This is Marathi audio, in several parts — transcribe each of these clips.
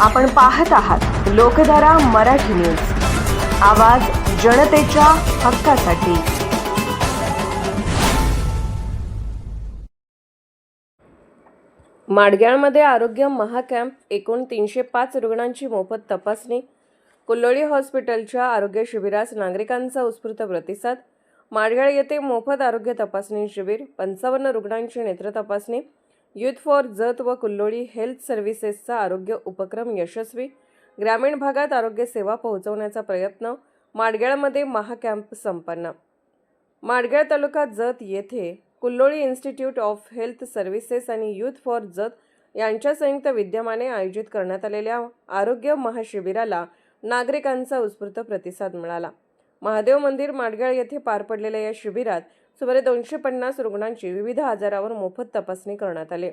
आपण पाहत आहात लोकधारा मराठी न्यूज. आवाज जनतेच्या हक्कासाठी. माडग्याळमध्ये आरोग्य महाकॅम्प एकूण तीनशे पाच रुग्णांची मोफत तपासणी. कुल्लोळी हॉस्पिटलच्या आरोग्य शिबिरास नागरिकांचा उत्स्फूर्त प्रतिसाद. माडगाळ येथे मोफत आरोग्य तपासणी शिबिर पंचावन्न रुग्णांची नेत्र तपासणी. युथ फॉर जत व कुल्लोळी हेल्थ सर्व्हिसेसचा आरोग्य उपक्रम यशस्वी ग्रामीण भागात आरोग्य सेवा पोहोचवण्याचा प्रयत्न माडगळमध्ये महाकॅम्प संपन्न. माडगळ तालुका जत येथे Kulloli institute of health services आणि युथ फॉर जत यांच्या संयुक्त विद्यमाने आयोजित करण्यात आलेल्या आरोग्य महाशिबिराला नागरिकांचा उत्स्फूर्त प्रतिसाद मिळाला. महादेव मंदिर माडगळ येथे पार पडलेल्या या शिबिरात सुमारे दोनशे पन्नास रुग्णांची विविध आजारावर मोफत तपासणी करण्यात आली.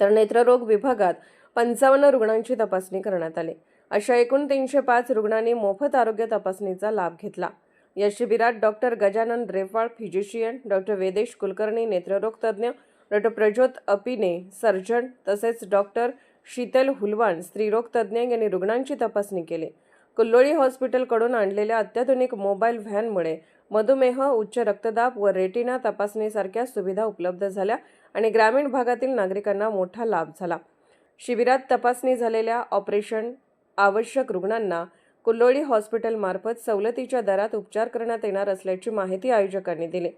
तर नेत्ररोग विभागात पंचावन्न रुग्णांची तपासणी करण्यात आली. अशा एकूण तीनशे पाच रुग्णांनी मोफत आरोग्य तपासणीचा लाभ घेतला. या शिबिरात doctor Gajanan Refal physician doctor Vedesh Kulkarni नेत्ररोग तज्ज्ञ डॉक्टर प्रज्योत अपिने सर्जन तसेच डॉक्टर शीतल हुलवान स्त्रीरोग तज्ज्ञ यांनी रुग्णांची तपासणी केली. कुल्लोळी हॉस्पिटलकडून आणलेल्या अत्याधुनिक मोबाईल व्हॅनमुळे मधुमेह उच्च रक्तदाब व रेटिना तपासणीसारख्या सुविधा उपलब्ध झाल्या आणि ग्रामीण भागातील नागरिकांना मोठा लाभ झाला. शिबिरात तपासणी झालेल्या ऑपरेशन आवश्यक रुग्णांना कुल्लोळी हॉस्पिटलमार्फत सवलतीच्या दरात उपचार करण्यात येणार असल्याची माहिती आयोजकांनी दिली.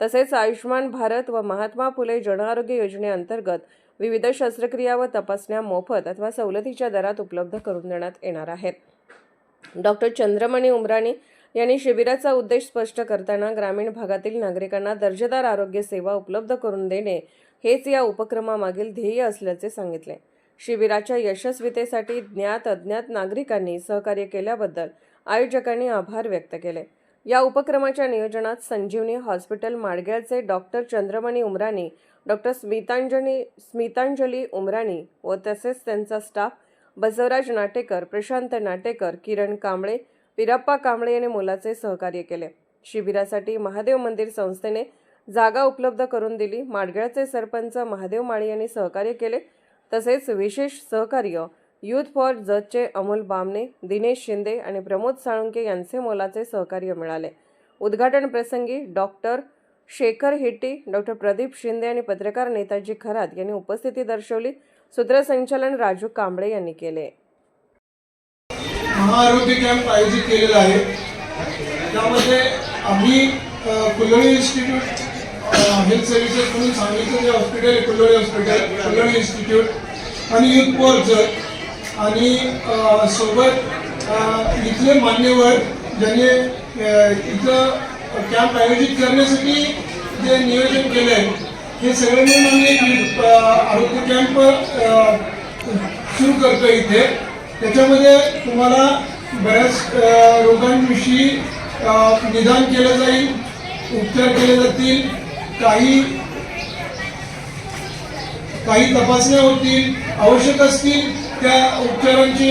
तसेच आयुष्यमान भारत व महात्मा फुले जनआरोग्य योजनेअंतर्गत विविध शस्त्रक्रिया व तपासण्या मोफत अथवा सवलतीच्या दरात उपलब्ध करून देण्यात येणार आहेत. डॉक्टर चंद्रमणी उमराणी यांनी शिबिराचा उद्देश स्पष्ट करताना ग्रामीण भागातील नागरिकांना दर्जेदार आरोग्य सेवा उपलब्ध करून देणे हेच या उपक्रमामागील ध्येय असल्याचे सांगितले. शिबिराच्या यशस्वीतेसाठी ज्ञात अज्ञात नागरिकांनी सहकार्य केल्याबद्दल आयोजकांनी आभार व्यक्त केले. या उपक्रमाच्या नियोजनात संजीवनी हॉस्पिटल माडग्याचे डॉक्टर चंद्रमणी उमराणी डॉक्टर स्मितांजली स्मितांजली उमराणी व तसेच त्यांचा स्टाफ बसवराज नाटेकर प्रशांत नाटेकर किरण कांबळे पिराप्पा कांबळे यांनी मोलाचे सहकार्य केले. शिबिरासाठी महादेव मंदिर संस्थेने जागा उपलब्ध करून दिली. माडगळचे सरपंच महादेव माळी यांनी सहकार्य केले. तसेच विशेष सहकार्य युथ फॉर जजचे अमोल बामणे दिनेश शिंदे आणि प्रमोद साळुंके यांचे मोलाचे सहकार्य मिळाले. उद्घाटन प्रसंगी डॉक्टर शेखर हिट्टी डॉक्टर प्रदीप शिंदे आणि पत्रकार नेताजी खरात यांनी उपस्थिती दर्शवली. सूत्रसंचालन राजू कांबळे यांनी केले. महाआरोग्य कॅम्प आयोजित केलेला आहे. त्यामध्ये आम्ही कुलळी इन्स्टिट्यूट हेल्थ सर्व्हिसेस म्हणून सांगलीचं जे हॉस्पिटल आहे कुल्लोळी हॉस्पिटल कुल्लोळी इन्स्टिट्यूट आणि युथ पोर्चर आणि सोबत इथले मान्यवर ज्यांनी इथं कॅम्प आयोजित करण्यासाठी जे नियोजन केलं आहे हे सगळे मिळून आम्ही आरोग्य कॅम्प सुरू करतो इथे. त्याच्यामध्ये तुम्हाला बऱ्याच रोगांविषयी निदान केलं जाईल उपचार केले जातील काही काही तपासण्या होतील आवश्यक असतील त्या उपचारांची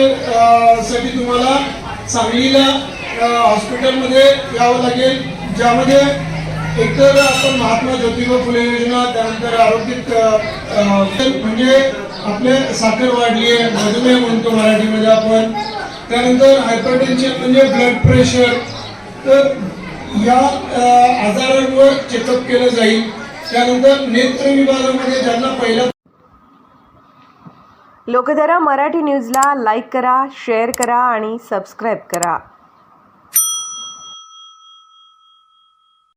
साठी तुम्हाला सांगलीला हॉस्पिटलमध्ये यावं लागेल ज्यामध्ये एकतर आपण महात्मा ज्योतिबा फुले योजना त्यानंतर आरोग्य म्हणजे आपले साखर वाढली आहे मधुमेह म्हणतो मराठीमध्ये आपण. त्यानंतर हायपरटेन्शन म्हणजे ब्लड प्रेशर तर या आजारांवर चेकअप केलं जाईल. त्यानंतर नेत्र विभागामध्ये ज्यांना पहिला लोकधारा मराठी न्यूजला लाईक करा शेअर करा आणि सबस्क्राईब करा.